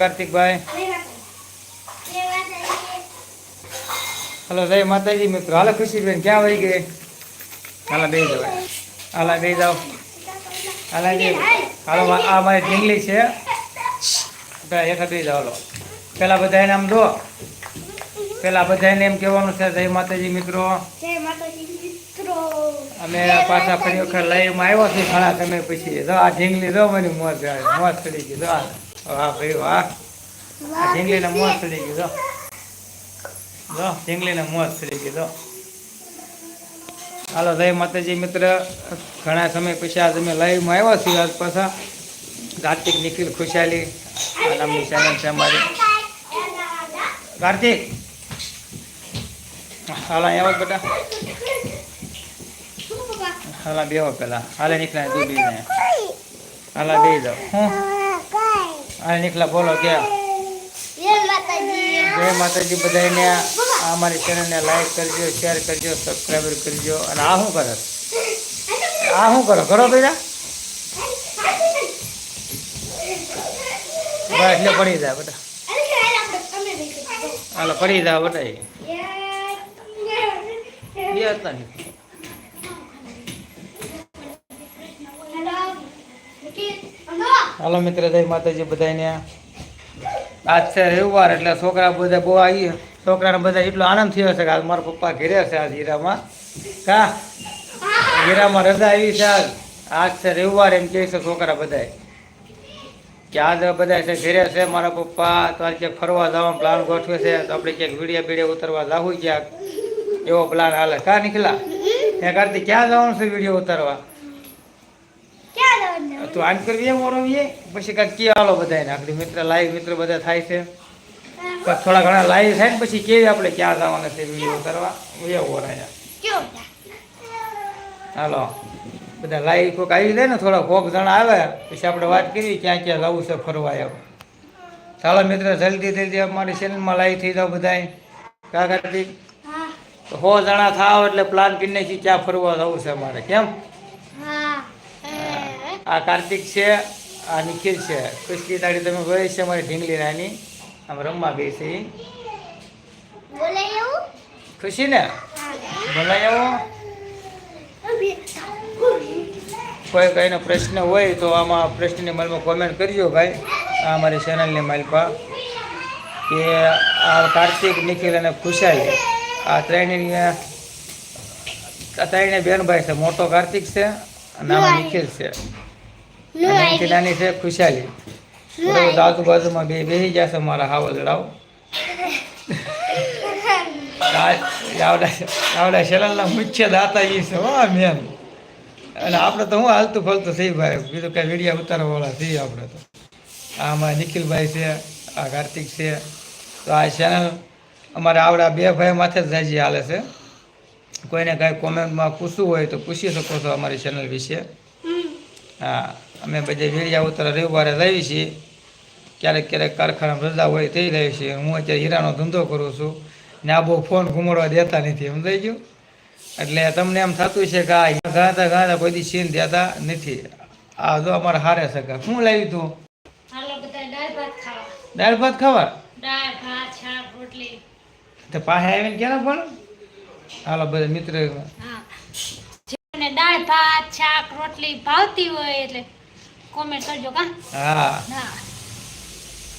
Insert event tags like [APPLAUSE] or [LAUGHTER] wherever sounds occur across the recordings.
Kartikbhai. Hello જય માતાજી મિત્રો. હાલો ખુશીબેન ક્યાં વહી ગઈ? હાલા બે જાવ હાલા બે જાવ હાલા બે હાલો આ મારી ઢીંગલી છે. પેલા બે જાવ હાલો. પેલા બધા એને આમ દો. પેલા બધાને એમ કહેવાનું છે જય માતાજી મિત્રો. અમે પાછા ફરી વખત લાઈવમાં આવ્યો છે ઘણા સમય પછી. જો આ ઢીંગલી જો મને મોજ મોત મોજ ચડી ગઈ. જો આ. વાહ ભાઈ વાહ. આ ઢીંગલીને મોજ ચડી ગઈ જો. જો ઢીંગલીને મોજ ચડી જો. હાલો જય માતાજી મિત્ર. ઘણા સમય પછી આજ અમે લાઈવમાં આવ્યા છીએ આજ પાછા. કાર્તિક નિખિલ ખુશાલી નામની ચેનલ છે અમારી. કાર્તિક. હાલ અહીંયા આવો બેટા. હાલા બેહો પેલા. હાલે નીકળ્યા ને હાલા બે જાઓ હું? હાલે નીકળ્યા બોલો કે જય માતાજી. બધાને આ અમારી ચેનલને લાઈક કરજો શેર કરજો સબસ્ક્રાઈબર કરજો. અને આ શું કરે? આ શું કરો? કરો પૈસા બસ એટલે પડી જાય બધા હાલો પડી જાય બધા બે હતા ને. હાલો મિત્ર, જય માતાજી બધાને આજ છે રવિવાર એટલે છોકરા બધા બહુ આવી છોકરાને બધા એટલો આનંદ થયો છે કે આજ મારા પપ્પા ઘેરે છે આજ હીરામાં. કા? હીરામાં રજા આવી છે આજ. આજ છે રવિવાર એમ કહે છે છોકરા બધા કે આજ બધા છે ઘેરે છે મારા પપ્પા, તો આજે ફરવા જવાનો પ્લાન ગોઠવે છે. તો આપણે ક્યાંક વીડિયો બીડીયો ઉતરવા જાવું ક્યાંક. એવો પ્લાન હાલે. કા નીકળા ત્યાં કરતી ક્યાં જવાનું છે વીડિયો ઉતારવા? તું આમ કરવી એમ ઓરવીએ પછી કાંઈક કે હાલો બધાને આપણે મિત્ર લાઈવ મિત્ર બધા થાય છે. થોડા ઘણા લાઈવ થાય ને પછી કેવી આપણે ક્યાં જવાના છે વીડિયો ઉતારવા? એવું ઓરાયા હાલો. બધા લાઈવ કોઈક આવી જાય ને થોડા કોક જણા આવે પછી આપણે વાત કરી ક્યાં ક્યાં લાવું છે ફરવા એમ. ચાલો મિત્ર જલ્દી જલ્દી અમારી ચેનલમાં લાઈવ થઈ જાઓ બધાય. કાકા સો જણા થાવ એટલે પ્લાન કરીને ક્યાં ફરવા જવું છે અમારે. કેમ? આ કાર્તિક છે આ નિખિલ છે. ખુશકી તાળી તમે જોઈ છે અમારી ઢીંગલી નાની. આમ રમવા ગઈ છે. ખુશી ને? બોલાય? આવો કોઈ કઈનો પ્રશ્ન હોય તો આમાં પ્રશ્નની માલમાં કોમેન્ટ કરજો ભાઈ. આ અમારી ચેનલની માલપા કે આ કાર્તિક નિખિલ અને ખુશાલી. આ ત્રણેય આ ત્રણેય બહેનભાઈ છે. મોટો કાર્તિક છે અને આમાં નિખિલ છે. નાની છે ખુશાલી. આજુબાજુમાં બે બેસી જશે મારા હાવલ લડાવ આવડા [LAUGHS] આવડા શેલાલના મુખ્ય દાતા એ છે હો મેન. અને આપણે તો હું હાલતું ફલતું થઈ ભાઈ. બીજું કાંઈ વીડિયો ઉતારવાળા થઈ આપણે તો. આમાં નિખિલભાઈ છે આ કાર્તિક છે. તો આ ચેનલ અમારે આવડા બે ભાઈ માથે જ જાજી હાલે છે. કોઈને કાંઈ કોમેન્ટમાં પૂછવું હોય તો પૂછી શકો છો અમારી ચેનલ વિશે. હા. અમે બધે વેળિયા ઉતરા રવિવારે લાવી છીએ. ક્યારેક ક્યારેક કારખાનામાં રજા હોય તે રહીએ છીએ. હું અત્યારે હીરાનો ધંધો કરું છું. ને આ બહુ ફોન ઘૂમડવા દેતા નથી સમજાઈ ગયું? એટલે તમને એમ થતું છે કે આ ગાતા ગાતા કોઈ સીન દેતા નથી. આ જો અમારે હારે શકે શું લાવ્યું તું? દાળ ભાત ખાવા. તો પાસે આવીને ક્યાં પણ હાલો બધા મિત્ર. દાળ ભાત શાક રોટલી ભાવતી હોય એટલે કોમેન્ટ કરજો કા હા. હા.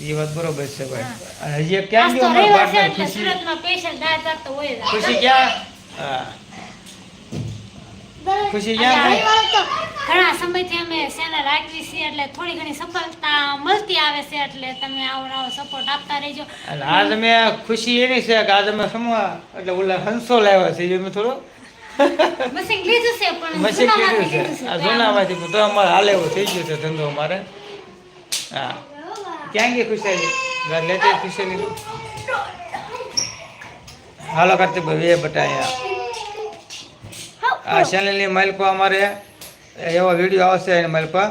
એ વાત બરોબર છે ભાઈ. હજી ક્યાં ગયો અમારો રવિવાર છે partner? એટલે ખુશી? સુરતમાં સ્પેશિયલ દાળ ભાત હોય ખુશી ક્યાં? હા. ખુશી ક્યાં? ઘણા સમયથી અમે સેના રાખવી છે એટલે થોડી ઘણી સફળતા મળતી આવે છે એટલે તમે આવો આવો સપોર્ટ આપતા રહેજો. અને આજ અમે ખુશી એની છે કે આજ અમે સમા એટલે ઓલા હંસો લાવ્યા છે થોડો? પણ મશીન જૂનામાંથી કીધું આ. જૂનામાંથી તો અમારે હાલ એવો થઈ ગયું છે ધંધો અમારે. હા. ક્યાં ગઈ ખુશાલી? ઘર લેતી ખુશાલી? હાલો એ બટા આ ચેનલની માલિકો અમારે. એવો વીડિયો આવશે એની માલિકા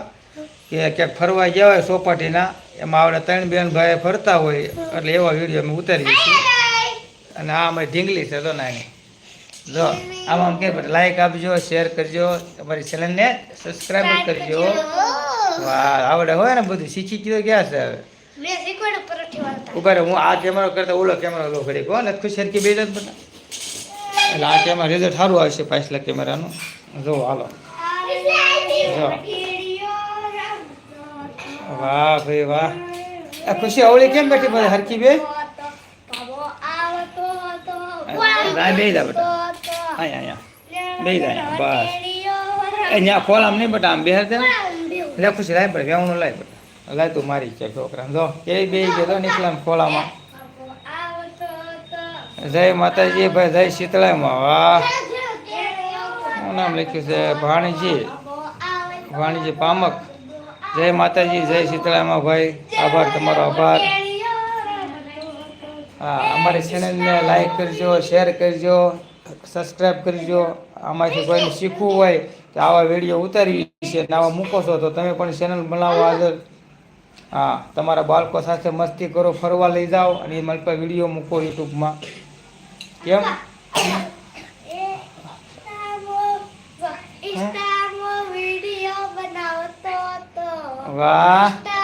કે ક્યાંક ફરવા ગયા હોય ચોપાટીના એમાં આપણે ત્રણ બેન ભાઈ ફરતા હોય એટલે એવા વીડિયો અમે ઉતારીએ છીએ. અને આ અમારી ઢીંગલી છે તો નાની. જો આમાં કે લાઈક આપજો શેર કરજો અમારી ચેનલને સબસ્ક્રાઈબ કરજો. વાહ આવડે હોય ને બધું શીખી ગયો ક્યાં છે હવે? ઊભા હું આ કેમેરો કરતા ઓલો કેમેરો લો કરી કહો ને ખુશ સરખી બે જ બધા. એટલે આ કેમેરા રિઝલ્ટ સારું આવશે પાછલા કેમેરાનું જો હાલો. જો. વાહ ભાઈ વાહ. આ ખુશી અવળી કેમ બેઠી હરકી બે? આ બે જા બેટા અહીંયા અહીંયા બે જાય બસ. અહીંયા ખોલ આમ નહીં બટ, આમ બે દે લે, ખુશી, લાય પડે વેવણું લાય પડે લાય તું મારી છે છોકરા જો કે બે ગયો તો નીકળામ ખોલામાં જય માતાજી, ભાઈ, જય શીતળામાં. વાહ. શું નામ લખ્યું છે? ભાણીજી. ભાણીજી પામક. જય માતાજી, જય શીતળામાં, ભાઈ. આભાર, તમારો આભાર. હા, અમારી ચેનલને લાઈક કરજો શેર કરજો. સબસ્ક્રાઈબ કરજો. આમાંથી કોઈને શીખવું હોય તો આવા વીડિયો ઉતારી છે આવા મૂકો છો તો તમે પણ ચેનલ બનાવો આગળ હા તમારા બાળકો સાથે મસ્તી કરો ફરવા લઈ જાઓ અને મારી પાસે વીડિયો મૂકો યુટ્યુબમાં. કેમ? વાહ.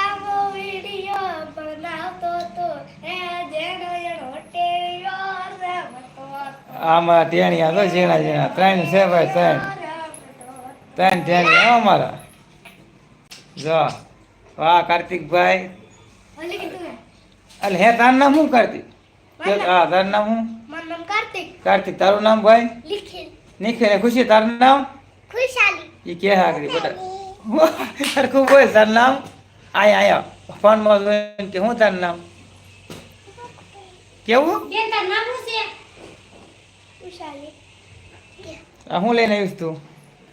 આમાં ટેણિયા તો ઝીણા ઝીણા. ત્રણ છે ભાઈ ત્રણ. ત્રણ ટેણિયા હો અમારા. જો વાહ કાર્તિકભાઈ. ઓલી કીધું ને. અલે હે તારું નામ શું કાર્તિક? કે હા તારું નામ શું? મારું નામ કાર્તિક. કાર્તિક તારું નામ ભાઈ? લિખિત નિખિલ ખુશી તારું નામ? ખુશાલી. એ કે આગળ બેટા. સરખું બોલ તારું નામ? આયા આયા. ફોનમાં જોઈને કે હું તારું નામ? કેવું? બેન તાર નામ શું છે? ખુશાલી આ હું લઈને આવીશ તું?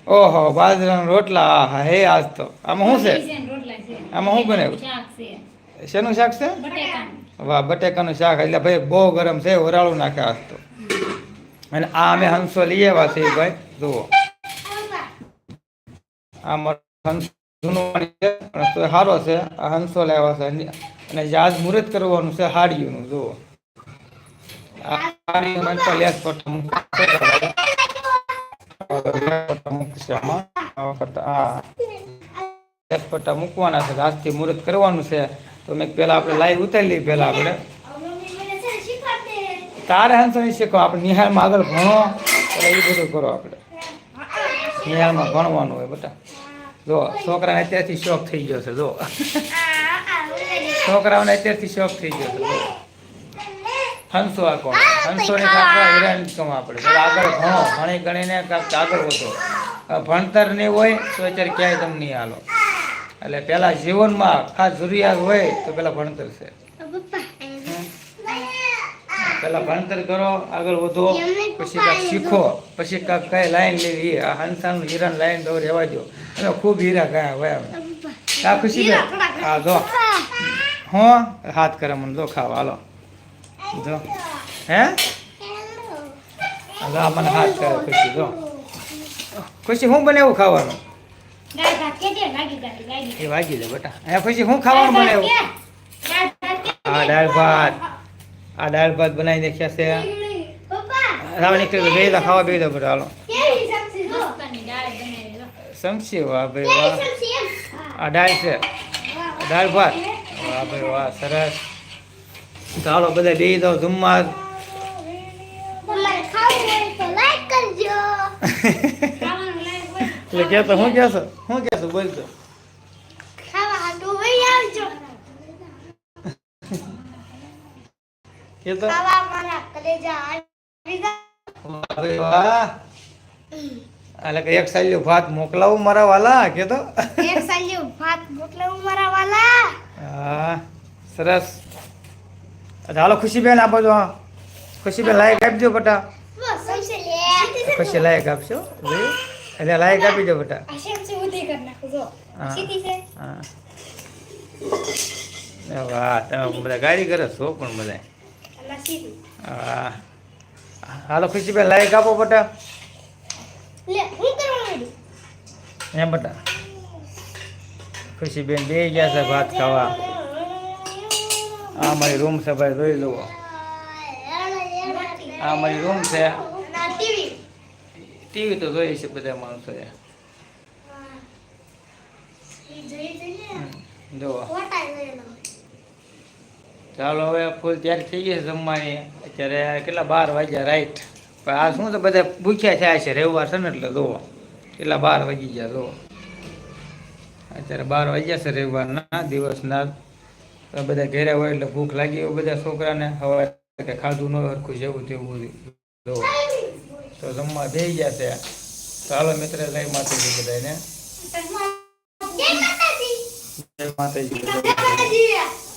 ઓહો બાજરાના રોટલા. આહા હે આજ તો. આમાં શું છે? આમાં શું બનાવ્યું? શેનું શાક છે? વાહ બટેકાનું શાક. એટલે ભાઈ બહુ ગરમ છે વરાળું નાખે આજ તો. અને આ અમે હંસો લઈ આવ્યા છે ભાઈ. જુઓ. આ મારો હંસ જૂનો વાણી છે સારો છે. આ હંસો લાવ્યા છે. અને- યાદ મુહૂર્ત કરવાનું છે હાડીઓનું જુઓ. આ પટ્ટા મૂકશે. પટ્ટા મૂકશે આમાં. આવા પટ્ટા, આ લેસ પટ્ટા મૂકવાના છે આજથી મુહૂર્ત કરવાનું છે તો મેં પેલા આપણે લાઈવ ઉતારી લઈએ પેલા આપણે મમ્મી મને છે ને શીખવાડે તારે હંસો નહીં શીખો આપણે નિહાળમાં આગળ ભણો એટલે એ બધું કરો આપણે નિહાળમાં ભણવાનું હોય બેટા જો છોકરાને અત્યારથી શોખ થઈ ગયો છે જો આ આ ઓલી છોકરાઓને અત્યારથી શોખ થઈ ગયો છે જો હંસો આ કોણ હંસોની ખાવા હિરાન કમ આપણે? આગળ ભણો. ભણી ગણીને આગળ વધો. ભણતર નહીં હોય તો અત્યારે ક્યાંય તમને નહીં હાલો. એટલે પેલા જીવનમાં ખાસ જરૂરિયાત હોય તો પેલા ભણતર છે. પેલા ભણતર કરો આગળ વધો પછી કાંઈક શીખો પછી કાંઈક કઈ લાઈન લેવી. આ હંસાનું હીરાની લાઈન દો રહેવા દો અમે ખૂબ હીરા ગયા હોય કા ખુશી હા જો. હું હાથ કરે મને. જો ખાવા. હાલો. જો. હે? આ મને હાથ કરે ખુશી, જો. ખુશી, હું બનાવું ખાવાનું? એ વાગી દે બેટા. અહીંયા ખુશી, હું ખાવાનું બને હા દાળ ભાત. આ દાળ ભાત બનાવી નાખ્યા છે. રાવ નીકળી બે દા ખાવા બી દો બેટા, હાલો. બનાવી સમસી વાહ ભાઈ, વાહ. આ દાળ છે. દાળ ભાત. વાહ ભાઈ, વાહ, સરસ. ચાલો બધા બે દો જમવા. તમારે ખાવું તો લાઈક કરજો. ખાવાનું એટલે કહેતો હું કહેશો? હું કહેશો? બોલતો ખાવા હાટુ વહી. એટલે કે એક સાલ્યું ભાત મોકલાવું મારા વાલા કેતો એક સાલ્યો ભાત મોકલાવું મારા વાલા. હા સરસ. હાલો ખુશીબેન આપો છો. હા ખુશીબેન લાયક આપજો બેટા બસ સૌથી ખુશી લાયક આપશો. એટલે લાયક આપી દો બેટા વાહ તમે બધા ગાડી કરો છો પણ બધા હા. હાલો ખુશીબેન લાયક આપો બટા એમ બટા ખુશીબેન બે ગયા છે ભાત ખાવા. આ મારી રૂમ છે ભાઈ, જોઈ લો. આ મારી રૂમ છે. ટીવી તો જોઈએ છે બધા માણસો જુઓ ચાલો, હવે ફૂલ તૈયાર થઈ ગઈ જમવાની. અત્યારે કેટલા બાર વાગ્યા રાઈટ પણ આ શું તો બધા ભૂખ્યા થયા છે, રવિવાર છે ને એટલે જુઓ કેટલા બાર વાગી ગયા જુઓ અત્યારે બાર વાગ્યા છે રવિવારના દિવસના. બધા ઘેરા હોય એટલે ભૂખ લાગી હોય બધા છોકરાને. હવે કે ખાધું ન હરખું જેવું તેવું બધું તો જમવા જઈ ગયા છે. ચાલો મિત્ર જય માતાજી. બધાને જય માતાજી.